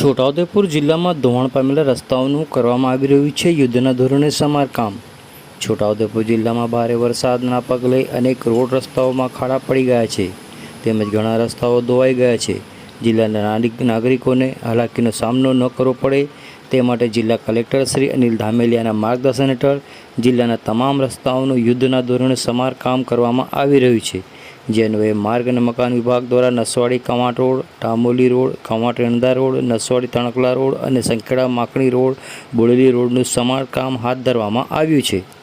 છોટાઉદેપુર જિલ્લામાં ધોવાણ પામેલા રસ્તાઓનું કરવામાં આવી રહ્યું છે યુદ્ધના ધોરણે સમારકામ. છોટાઉદેપુર જિલ્લામાં ભારે વરસાદના પગલે અનેક રોડ રસ્તાઓમાં ખાડા પડી ગયા છે. તેમજ ઘણા રસ્તાઓ ધોવાઈ ગયા છે. જિલ્લાના નાગરિક- નાગરિકોને હાલાકીનો સામનો ન કરવો પડે. તે માટે જિલ્લા કલેક્ટર શ્રી અનિલ ધામેલિયાના માર્ગદર્શન હેઠળ જિલ્લાના તમામ રસ્તાઓનું યુદ્ધના ધોરણે સમારકામ કરવામાં આવી રહ્યું છે. જે અન્વયે માર્ગ અને મકાન વિભાગ દ્વારા Naswadi Kamat road Tamoli road Kamat Randa road, Naswadi Tankala road અને સંખેડા માકણી રોડ, બોડેલી રોડનું સમારકામ હાથ ધરવામાં આવ્યું છે.